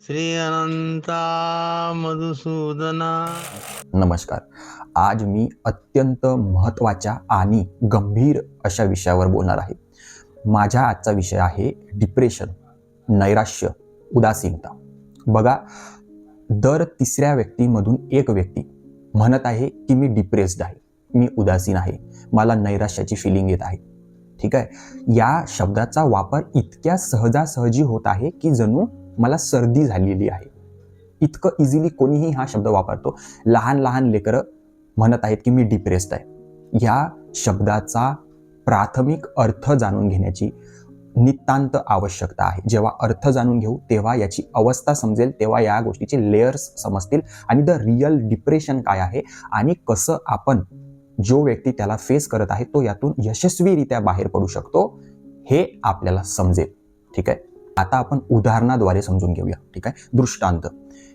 श्री अनंता मधुसूदना। नमस्कार. आज मी अत्यंत महत्त्वाच्या आणि गंभीर अशा विषयावर बोलणार आहे. माझा आजचा विषय आहे डिप्रेशन नैराश्य उदासीनता. बघा दर तिसऱ्या व्यक्तीमधून एक व्यक्ती म्हणत आहे की मी डिप्रेस्ड आहे मी उदासीन आहे मला नैराश्याची फिलिंग येत आहे. ठीक आहे? या शब्दाचा वापर इतक्या सहजासहजी होत आहे की जणू मला सर्दी झालेली आहे. इतकं इझिली कोणीही हा शब्द वापरतो. लहान लहान लेकरं म्हणत आहेत की मी डिप्रेस्ड आहे. या शब्दाचा प्राथमिक अर्थ जाणून घेण्याची नितांत आवश्यकता आहे. जेव्हा अर्थ जाणून घेऊ तेव्हा याची अवस्था समजेल तेव्हा या गोष्टीचे लेयर्स समजतील आणि द रिअल डिप्रेशन काय आहे आणि कसं आपण जो व्यक्ती त्याला फेस करत आहे तो यातून यशस्वीरित्या बाहेर पडू शकतो हे आपल्याला समजेल. ठीक आहे? आता आपण उदाहरणाद्वारे समजून घेऊया ठीक आहे? दृष्टांत.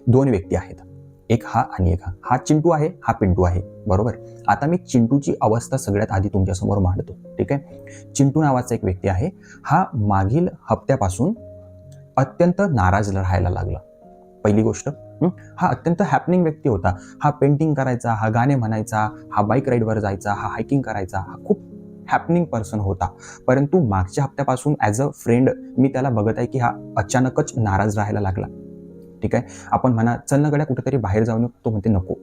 दोन व्यक्ती आहेत. एक हा आणि एक हा. हा चिंटू आहे हा पिंटू आहे. बरोबर? आता मी चिंटूची अवस्था सगळ्यात आधी तुमच्यासमोर मांडतो ठीक आहे? चिंटू नावाचा एक व्यक्ती आहे. हा मागील हप्त्यापासून अत्यंत नाराज राहायला लागला. पहिली गोष्ट हा? अत्यंत हॅपनिंग व्यक्ती होता. हा पेंटिंग करायचा हा गाणे म्हणायचा हा बाईक राईडवर जायचा हा हायकिंग करायचा हा खूप हॅपनिंग पर्सन होता. परंतु मागच्या हप्त्यापासून ॲज अ फ्रेंड मी त्याला बघत आहे की हा अचानकच नाराज राहायला लागला. ठीक आहे? आपण म्हणा चल ना गड्या कुठेतरी बाहेर जाऊन तो म्हणते नको.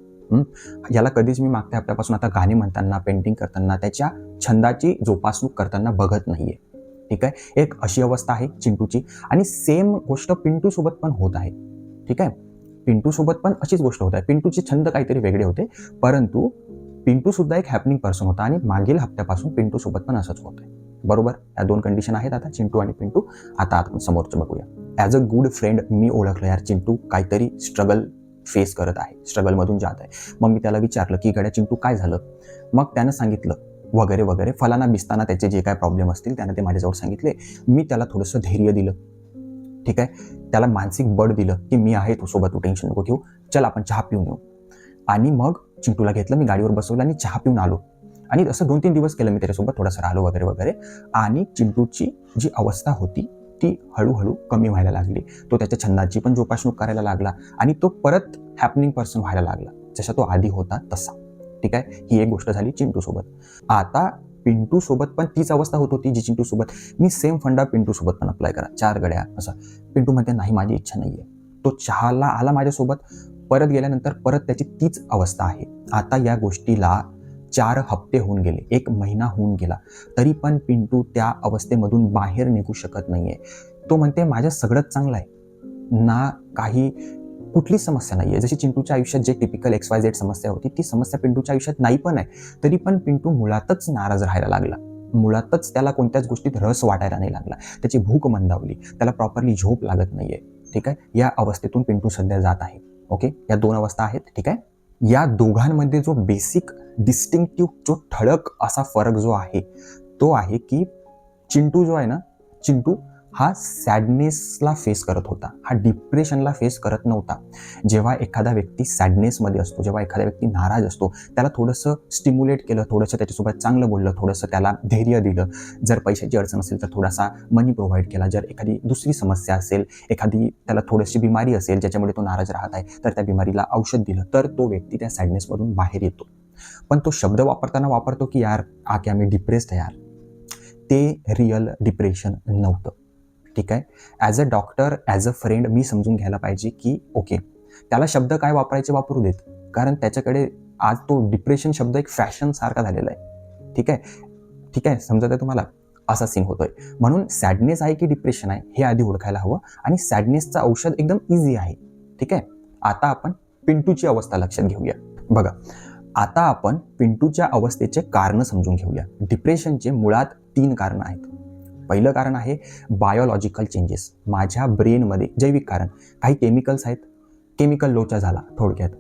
याला कधीच मी मागच्या हप्त्यापासून आता गाणी म्हणताना पेंटिंग करताना त्याच्या छंदाची जोपासणूक करताना बघत नाही आहे ठीक आहे? एक अशी अवस्था आहे चिंटूची. आणि सेम गोष्ट पिंटूसोबत पण होत आहे. ठीक आहे? पिंटूसोबत पण अशीच गोष्ट होत आहे. पिंटूचे छंद काहीतरी वेगळे होते. परंतु पिंटू सुद्धा एक हॅपनिंग पर्सन होता आणि मागील हप्त्यापासून पिंटू सोबत पण असंच होत आहे बरोबर? या दोन कंडिशन आहेत आता चिंटू आणि पिंटू. आता आपण समोरचं बघूया. ॲज अ गुड फ्रेंड मी ओळखलं यार चिंटू काहीतरी स्ट्रगल फेस करत आहे. स्ट्रगलमधून जात आहे. मग मी त्याला विचारलं की गड्या चिंटू काय झालं? मग त्यानं सांगितलं वगैरे वगैरे. फलाना बिस्ताना त्याचे जे काय प्रॉब्लेम असतील त्यानं ते माझ्याजवळ सांगितले. मी त्याला थोडंसं धैर्य दिलं. ठीक आहे? त्याला मानसिक बळ दिलं की मी आहे तू सोबत तू टेन्शन नको घेऊ. चल आपण चहा पिऊन येऊ. आणि मग चिंटूला घेतलं मी गाडीवर बसवलं आणि चहा पिऊन आलो. आणि असं दोन तीन दिवस केलं मी त्याच्यासोबत थोडंसं राहिलो वगैरे वगैरे. आणि चिंटूची जी अवस्था होती ती हळूहळू कमी व्हायला लागली. तो त्याच्या छंदाची पण जोपासणूक करायला लागला आणि तो परत हॅपनिंग पर्सन व्हायला लागला. जसा तो आधी होता तसा. ठीक आहे? ही एक गोष्ट झाली चिंटूसोबत. आता पिंटू सोबत पण तीच अवस्था होत होती जी चिंटू सोबत मी सेम फंडा पिंटू सोबत पण अप्लाय करा. चार गड्या असं. पिंटू म्हणते नाही माझी इच्छा नाही आहे तो चहाला आला माझ्यासोबत. परत गेल्यानंतर परत त्याची तीच अवस्था आहे. आता या गोष्टीला चार हप्ते होऊन गेले. एक महिना होऊन गेला. तरी पण पिंटू त्या अवस्थेमधून बाहेर निघू शकत नाही आहे तो म्हणते माझं सगळंच चांगलं आहे. ना काही कुठली समस्या नाही आहे जशी चिंटूच्या आयुष्यात जे टिपिकल एक्स वाय झेड समस्या होती ती समस्या पिंटूच्या आयुष्यात नाही पण आहे. तरी पण पिंटू मुळातच नाराज राहायला लागला. मुळातच त्याला कोणत्याच गोष्टीत रस वाटायला नाही लागला. त्याची भूक मंदावली. त्याला प्रॉपरली झोप लागत नाही आहे ठीक आहे? या अवस्थेतून पिंटू सध्या जात आहे. ओके? या दोन अवस्था आहेत ठीक आहे? या दोघांमध्ये जो बेसिक डिस्टिंक्टिव्ह जो ठळक असा फरक जो आहे तो आहे की चिंटू जो आहे ना चिंटू हा सॅडनेसला फेस करत होता. हा डिप्रेशनला फेस करत नव्हता. जेव्हा एखादा व्यक्ती सॅडनेसमध्ये असतो जेव्हा एखादा व्यक्ती नाराज असतो त्याला थोडंसं स्टिम्युलेट केलं थोडंसं त्याच्यासोबत चांगलं बोललं थोडंसं त्याला धैर्य दिलं. जर पैशाची अडचण असेल तर थोडासा मनी प्रोव्हाइड केला. जर एखादी दुसरी समस्या असेल एखादी त्याला थोडीशी बिमारी असेल ज्याच्यामुळे तो नाराज राहत आहे तर त्या बिमारीला औषध दिलं तर तो व्यक्ती त्या सॅडनेसमधून बाहेर येतो. पण तो शब्द वापरताना वापरतो की यार आके आम्ही डिप्रेस्ड आहे यार. ते रिअल डिप्रेशन नव्हतं. ठीक आहे? As a doctor as a friend मी समजून घ्यायला पाहिजे की ओके त्याला शब्द काय वापरायचे वापरू देत? कारण त्याच्याकडे आज तो डिप्रेशन शब्द एक फॅशन सारखा झालेला आहे. ठीक आहे? ठीक आहे? समजत आहे तुम्हाला? असा सीन होतोय. म्हणून सॅडनेस आहे की डिप्रेशन आहे हे आधी ओळखायला हवं. आणि सॅडनेसचं औषध एकदम इझी आहे. ठीक आहे? आता आपण पिंटूची अवस्था लक्षात घेऊया. बघा आता आपण पिंटूच्या अवस्थेचे कारण समजून घेऊया. डिप्रेशनचे मुळात तीन कारणं आहेत. पहिलं कारण आहे बायोलॉजिकल चेंजेस माझ्या ब्रेनमध्ये जैविक कारण. काही केमिकल्स आहेत. केमिकल लोचा झाला थोडक्यात.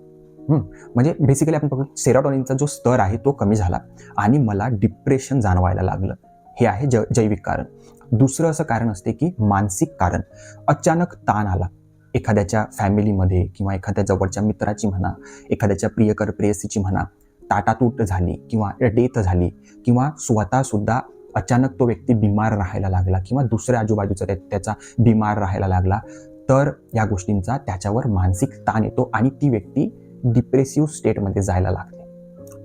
म्हणजे बेसिकली आपण बघू सेरोटॉनिनचा जो स्तर आहे तो कमी झाला आणि मला डिप्रेशन जाणवायला लागलं. हे आहे ज जैविक कारण. दुसरं असं कारण असते की मानसिक कारण. अचानक ताण आला. एखाद्याच्या फॅमिलीमध्ये किंवा एखाद्या जवळच्या मित्राची म्हणा एखाद्याच्या प्रियकर प्रेयसीची म्हणा ताटातूट झाली किंवा डेथ झाली किंवा स्वतःसुद्धा अचानक तो व्यक्ती बिमार राहायला लागला किंवा दुसऱ्या आजूबाजूचा त्याचा बिमार राहायला लागला तर या गोष्टींचा त्याच्यावर मानसिक ताण येतो आणि ती व्यक्ती डिप्रेसिव्ह स्टेटमध्ये जायला लागते.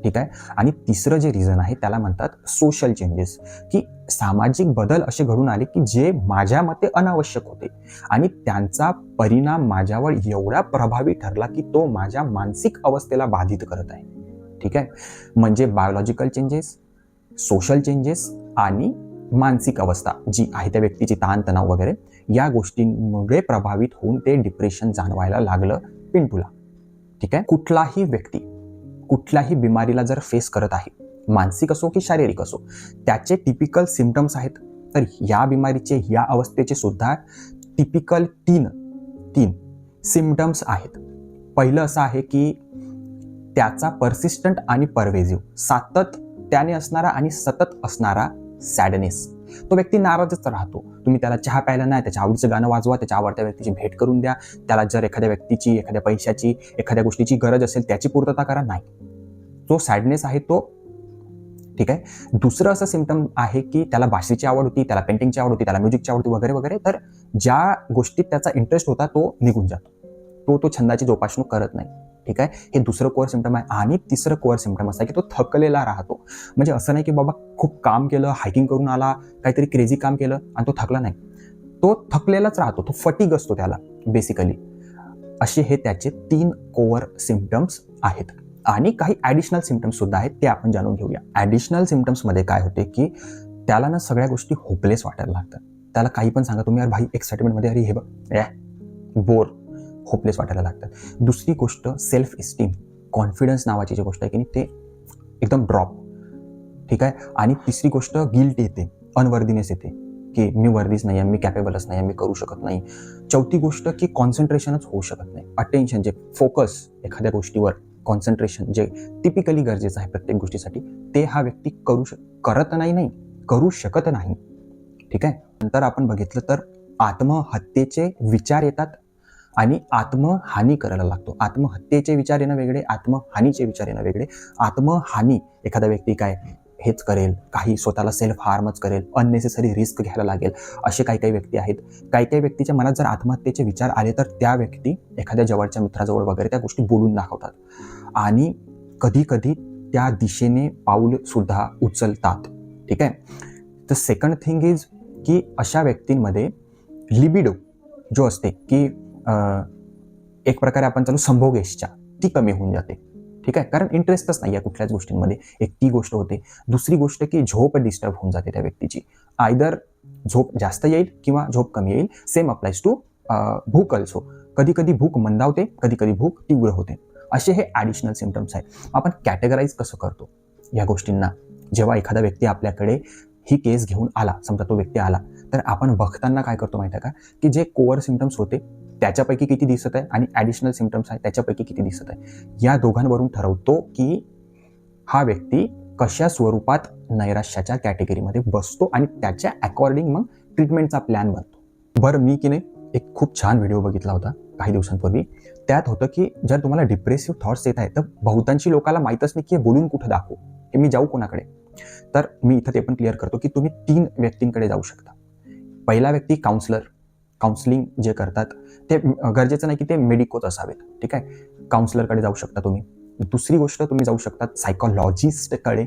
ठीक आहे? आणि तिसरं जे रिझन आहे त्याला म्हणतात सोशल चेंजेस की सामाजिक बदल असे घडून आले की जे माझ्या मते अनावश्यक होते. आणि त्यांचा परिणाम माझ्यावर एवढा प्रभावी ठरला की तो माझ्या मानसिक अवस्थेला बाधित करत आहे. ठीक आहे? म्हणजे बायोलॉजिकल चेंजेस सोशल चेंजेस आणि मानसिक अवस्था जी आहे त्या व्यक्तीची ताणतणाव वगैरे या गोष्टींमुळे प्रभावित होऊन ते डिप्रेशन जाणवायला लागलं पिंटूला. ठीक आहे? कुठलाही व्यक्ती कुठल्याही बिमारीला जर फेस करत आहे मानसिक असो की शारीरिक असो त्याचे टिपिकल सिमटम्स आहेत. तर या बिमारीचे या अवस्थेचे सुद्धा टिपिकल तीन तीन सिमटम्स आहेत. पहिलं असं आहे की त्याचा परसिस्टंट आणि परवेझिव्ह सातत त्याने असणारा आणि सतत असणारा सॅडनेस तो व्यक्ती नाराजच राहतो. तुम्ही त्याला चहा प्यायला नाही त्याच्या आवडीचं गाणं वाजवा त्याच्या आवडत्या व्यक्तीची भेट करून द्या. त्याला जर एखाद्या व्यक्तीची एखाद्या पैशाची एखाद्या गोष्टीची गरज असेल त्याची पूर्तता करा. नाही. जो सॅडनेस आहे तो ठीक आहे? दुसरं असं सिमटम आहे की त्याला भाषेची आवड होती त्याला पेंटिंगची आवड होती त्याला म्युझिकची आवड होती वगैरे वगैरे तर ज्या गोष्टीत त्याचा इंटरेस्ट होता तो निघून जातो. तो तो छंदाची जोपासणूक करत नाही. ठीक आहे? हे दुसरं कोअर सिमटम आहे आणि तिसरं कोअर सिमटम असं आहे की तो थकलेला राहतो. म्हणजे असं नाही की बाबा खूप काम केलं हायकिंग करून आला काहीतरी क्रेझी काम केलं आणि तो थकला नाही. तो थकलेलाच राहतो तो फटीक असतो त्याला बेसिकली असे हे त्याचे तीन कोअर सिमटम्स आहेत. आणि काही ॲडिशनल सिमटम्ससुद्धा आहेत ते आपण जाणून घेऊया. ॲडिशनल सिमटम्समध्ये काय होते की त्याला ना सगळ्या गोष्टी होपलेस वाटायला लागतात. त्याला काही पण सांगा तुम्ही यार भाई एक्साइटमेंटमध्ये अरे हे बघ बोर. होपलेस वाटायला लागतात. दुसरी गोष्ट सेल्फ इस्टीम कॉन्फिडन्स नावाची जी गोष्ट आहे की नाही ते एकदम ड्रॉप ठीक आहे? आणि तिसरी गोष्ट गिल्ट येते अनवर्दीनेस येते की मी वर्दीच नाही आहे मी कॅपेबलच नाही आहे मी करू शकत नाही. चौथी गोष्ट की कॉन्सन्ट्रेशनच होऊ शकत नाही. अटेन्शन जे फोकस एखाद्या गोष्टीवर कॉन्सन्ट्रेशन जे टिपिकली गरजेचं आहे प्रत्येक गोष्टीसाठी ते हा व्यक्ती करू शक करत नाही नाही करू शकत नाही. ठीक आहे? नंतर आपण बघितलं तर आत्महत्येचे विचार येतात आणि आत्महानी करायला लागतो. आत्महत्येचे विचार येणं वेगळे आत्महानीचे विचार येणं वेगळे. आत्महानी एखादा व्यक्ती काय हेच करेल काही स्वतःला सेल्फ हार्मच करेल अननेसेसरी रिस्क घ्यायला लागेल असे काही काही व्यक्ती आहेत. काही काही व्यक्तीच्या मनात जर आत्महत्येचे विचार आले तर त्या व्यक्ती एखाद्या जवळच्या मित्राजवळ वगैरे त्या गोष्टी बोलून दाखवतात. आणि कधी कधी त्या दिशेने पाऊलसुद्धा उचलतात. ठीक आहे? तर सेकंड थिंग इज की अशा व्यक्तींमध्ये लिबिडो जो असते की एक प्रकारे आपण चालू संभोगेशच्या ती कमी होऊन जाते. ठीक आहे? कारण इंटरेस्टच नाही आहे कुठल्याच गोष्टींमध्ये. एक ती गोष्ट होते. दुसरी गोष्ट की झोप डिस्टर्ब होऊन जाते त्या व्यक्तीची. आयदर झोप जास्त येईल किंवा झोप कमी येईल. सेम अप्लायज टू भूक अल्सो कधी कधी भूक मंदावते कधी कधी भूक तीव्र होते. असे हे ॲडिशनल सिमटम्स आहेत. आपण कॅटेगराईज कसं करतो या गोष्टींना? जेव्हा एखादा व्यक्ती आपल्याकडे ही केस घेऊन आला समजा तो व्यक्ती आला तर आपण बघताना काय करतो माहिती आहे का? की जे कोअर सिमटम्स होते त्याच्यापैकी किती दिसत आहे आणि ॲडिशनल सिमटम्स आहे त्याच्यापैकी किती दिसत आहे. या दोघांवरून ठरवतो की हा व्यक्ती कशा स्वरूपात नैराश्याच्या कॅटेगरीमध्ये बसतो आणि त्याच्या अकॉर्डिंग मग ट्रीटमेंटचा प्लॅन बनतो. बरं मी की नाही एक खूप छान व्हिडिओ बघितला होता काही दिवसांपूर्वी. त्यात होतं की जर तुम्हाला डिप्रेसिव्ह थॉट्स येत आहेत तर बहुतांशी लोकांना माहीतच नाही की हे बोलून कुठं दाखवू की मी जाऊ कोणाकडे. तर मी इथं ते पण क्लिअर करतो की तुम्ही तीन व्यक्तींकडे जाऊ शकता. पहिला व्यक्ती काउन्सलर काउन्सिलिंग जे करतात ते गरजेचं नाही की ते मेडिकोच असावेत ठीक आहे? काउन्सलरकडे जाऊ शकता तुम्ही. दुसरी गोष्ट तुम्ही जाऊ शकतात सायकॉलॉजिस्टकडे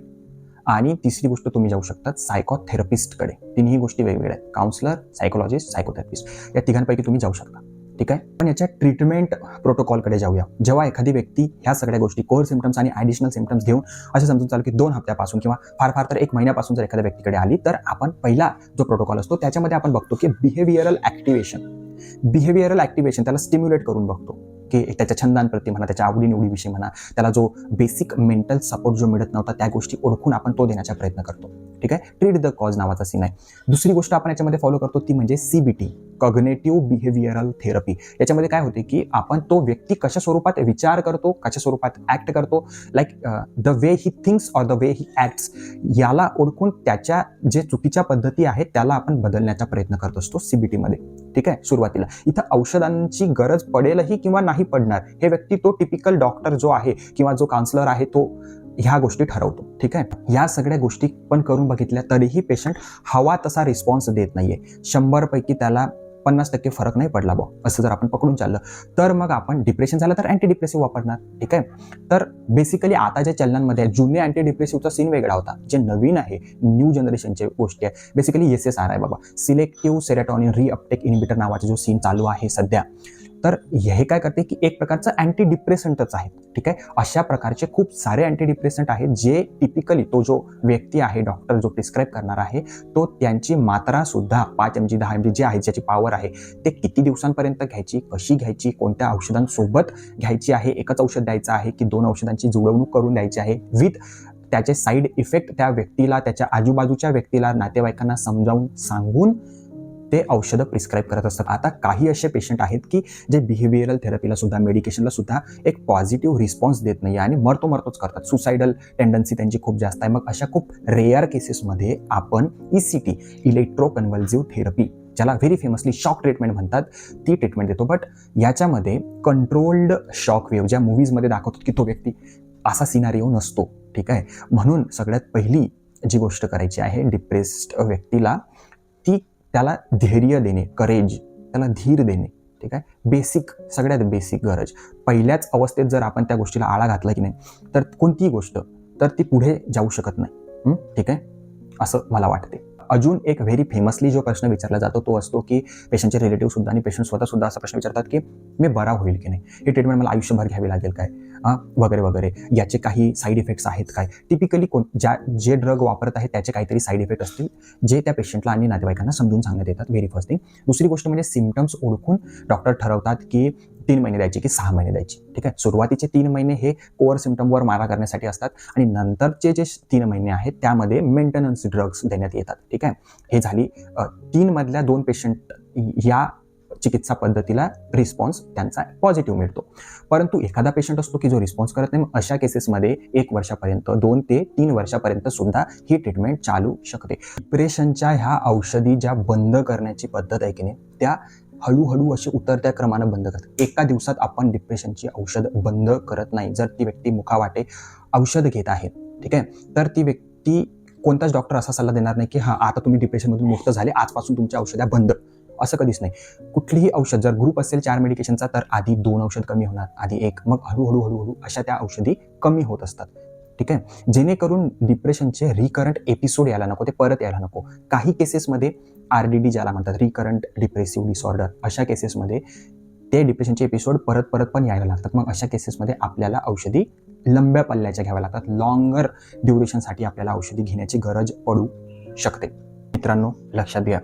आणि तिसरी गोष्ट तुम्ही जाऊ शकतात सायकोथेरपिस्टकडे तिन्ही गोष्टी वेगवेगळ्या आहेत. काउन्सलर सायकोलॉजिस्ट सायकोथेरपिस्ट या तिघांपैकी तुम्ही जाऊ शकता. ठीक आहे? पण याच्या ट्रीटमेंट प्रोटोकॉलकडे जाऊया. जेव्हा एखादी व्यक्ती ह्या सगळ्या गोष्टी कोर सिमटम्स आणि ॲडिशनल सिमटम्स घेऊन असे समजून चालू की दोन हप्त्यापासून किंवा फार फार तर एक महिन्यापासून जर एखाद्या व्यक्तीकडे आली तर आपण पहिला जो प्रोटोकॉल असतो त्याच्यामध्ये आपण बघतो की बिहेवियरल ॲक्टिवेशन बिहेवियरल ॲक्टिवेशन त्याला स्टिम्युलेट करून बघतो. की त्याच्या छंदांप्रती म्हणा त्याच्या आवडीनिवडीविषयी म्हणा त्याला जो बेसिक मेंटल सपोर्ट जो मिळत नव्हता त्या गोष्टी ओळखून आपण तो देण्याचा प्रयत्न करतो. ठीक आहे? ट्रीट द कॉज नावाचा सीन आहे. दुसरी गोष्ट आपण याच्यामध्ये फॉलो करतो ती म्हणजे सीबीटी कॉग्नेटिव्ह बिहेवियरल थेरपी याच्यामध्ये काय होते की आपण तो व्यक्ती कशा स्वरूपात विचार करतो कशा स्वरूपात ऍक्ट करतो like the way he thinks or the way he acts याला ओळखून त्याच्या जे चुकीच्या पद्धती आहेत त्याला आपण बदलण्याचा प्रयत्न करत असतो सीबीटीमध्ये ठीक आहे? सुरुवातीला. इथं औषधांची गरज पडेलही किंवा नाही पडणार हे व्यक्ती तो टिपिकल डॉक्टर जो आहे किंवा जो काउन्सलर आहे तो ह्या गोष्टी ठरवतो ठीक आहे? या सगळ्या गोष्टी पण करून बघितल्या तरीही पेशंट हवा तसा रिस्पॉन्स देत नाहीये. शंभरपैकी त्याला पन्नास टक्के फरक नाही पडला बा असं जर आपण पकडून चाललं तर मग आपण डिप्रेशन झालं तर अँटी डिप्रेसिव्ह वापरणार ठीक आहे? तर बेसिकली आता ज्या चलनांमध्ये जुने अँटी डिप्रेसिव्हचा सीन वेगळा होता जे नवीन आहे न्यू जनरेशनचे गोष्टी आहे. बेसिकली एस एस आर आहे बाबा. सिलेक्टिव्ह सेरेटॉनिन रिअपटेक इनिबिटर नावाचा जो सीन चालू आहे सध्या. तर हे काय करते की एक प्रकारचं अँटी डिप्रेसंटच आहे. ठीक आहे? अशा प्रकारचे खूप सारे अँटी डिप्रेसंट आहेत जे टिपिकली तो जो व्यक्ती आहे डॉक्टर जो प्रिस्क्राईब करणार आहे तो त्यांची मात्रासुद्धा पाच एम जी दहा एम जी जे आहे ज्याची पॉवर आहे ते किती दिवसांपर्यंत घ्यायची कशी घ्यायची कोणत्या औषधांसोबत घ्यायची आहे एकच औषध द्यायचं आहे की दोन औषधांची जुळवणूक करून द्यायची आहे विथ त्याचे साईड इफेक्ट त्या व्यक्तीला त्याच्या आजूबाजूच्या व्यक्तीला नातेवाईकांना समजावून सांगून ते औषधं प्रिस्क्राईब करत असतात. आता काही असे पेशंट आहेत की जे बिहेवियरल थेरपीला सुद्धा मेडिकेशनला सुद्धा एक पॉझिटिव्ह रिस्पॉन्स देत नाही आणि मरतो मरतोच करतात. सुसायडल टेंडन्सी त्यांची खूप जास्त आहे. मग अशा खूप रेअर केसेसमध्ये आपण E C T electroconvulsive therapy ज्याला व्हेरी फेमसली शॉक ट्रीटमेंट म्हणतात ती ट्रीटमेंट देतो. बट याच्यामध्ये कंट्रोल्ड शॉक वेव्ह ज्या मूवीजमध्ये दाखवतो की तो व्यक्ती असा सिनारिओ नसतो. ठीक आहे? म्हणून सगळ्यात पहिली जी गोष्ट करायची आहे डिप्रेस्ड व्यक्तीला ती त्याला धैर्य देणे करेज त्याला धीर देणे ठीक आहे? बेसिक सगळ्यात बेसिक गरज. पहिल्याच अवस्थेत जर आपण त्या गोष्टीला आळा घातला की नाही तर कोणतीही गोष्ट तर ती पुढे जाऊ शकत नाही. ठीक आहे? असं मला वाटते. अजून एक व्हेरी फेमसली जो प्रश्न विचारला जातो तो असतो की पेशंटचे रिलेटिव्ह सुद्धा आणि पेशंट स्वतः सुद्धा असा प्रश्न विचारतात की मी बरा होईल की नाही? ही ट्रीटमेंट मला आयुष्यभर घ्यावी लागेल काय? वगैरे वगैरे. याचे काही साईड इफेक्ट्स आहेत काय? टिपिकली कोण ज्या जे ड्रग वापरत आहेत त्याचे काहीतरी साईड इफेक्ट असतील जे त्या पेशंटला आणि नातेवाईकांना समजून सांगण्यात येतात व्हेरी फर्स्ट थिंग दुसरी गोष्ट म्हणजे सिमटम्स ओळखून डॉक्टर ठरवतात की तीन महिने द्यायची की सहा महिने द्यायची. ठीक आहे? सुरुवातीचे तीन महिने हे कोअर सिमटमवर मारा करण्यासाठी असतात आणि नंतरचे जे तीन महिने आहेत त्यामध्ये मेंटेनन्स ड्रग्स देण्यात येतात. ठीक आहे? हे झाली तीनमधल्या दोन पेशंट या चिकित्सा पद्धतीला रिस्पॉन्स त्यांचा पॉझिटिव्ह मिळतो. परंतु एखादा पेशंट असतो की जो रिस्पॉन्स करत नाही मग अशा केसेसमध्ये एक वर्षापर्यंत दोन ते तीन वर्षापर्यंत सुद्धा ही ट्रीटमेंट चालू शकते. डिप्रेशनच्या ह्या औषधी ज्या बंद करण्याची पद्धत आहे की नाही त्या हळूहळू असे उतरत्या क्रमानं बंद करतात. एका दिवसात आपण डिप्रेशनची औषध बंद करत नाही. जर ती व्यक्ती मुखावाटे औषध घेत आहे ठीक आहे तर ती व्यक्ती कोणताच डॉक्टर असा सल्ला देणार नाही की हा आता तुम्ही डिप्रेशनमधून मुक्त झाले आजपासून तुमच्या औषध्या बंद. असं कधीच नाही. कुठलीही औषध जर ग्रुप असेल चार मेडिकेशनचा तर आधी दोन औषध कमी होणार. आधी एक मग हळूहळू हळूहळू अशा त्या औषधी कमी होत असतात. ठीक आहे? जेणेकरून डिप्रेशनचे रिकरंट एपिसोड यायला नको ते परत यायला नको. काही केसेसमध्ये आर डी डी ज्याला म्हणतात रिकरंट डिप्रेसिव्ह डिसऑर्डर अशा केसेसमध्ये ते डिप्रेशनचे एपिसोड परत परत पण यायला लागतात. मग अशा केसेसमध्ये आपल्याला औषधी लंब्या पल्ल्याच्या घ्याव्या लागतात. लॉंगर ड्युरेशनसाठी आपल्याला औषधी घेण्याची गरज पडू शकते. मित्रांनो लक्षात घ्या.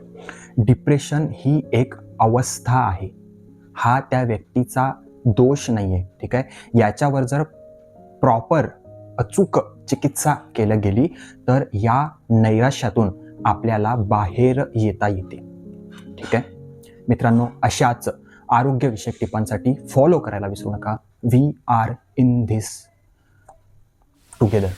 डिप्रेशन ही एक अवस्था आहे. हा त्या व्यक्तीचा दोष नाही आहे ठीक आहे? याच्यावर जर प्रॉपर अचूक चिकित्सा केलं गेली तर या नैराश्यातून आपल्याला बाहेर येता येते. ठीक आहे? मित्रांनो अशाच आरोग्यविषयक टिपांसाठी फॉलो करायला विसरू नका. We are in this together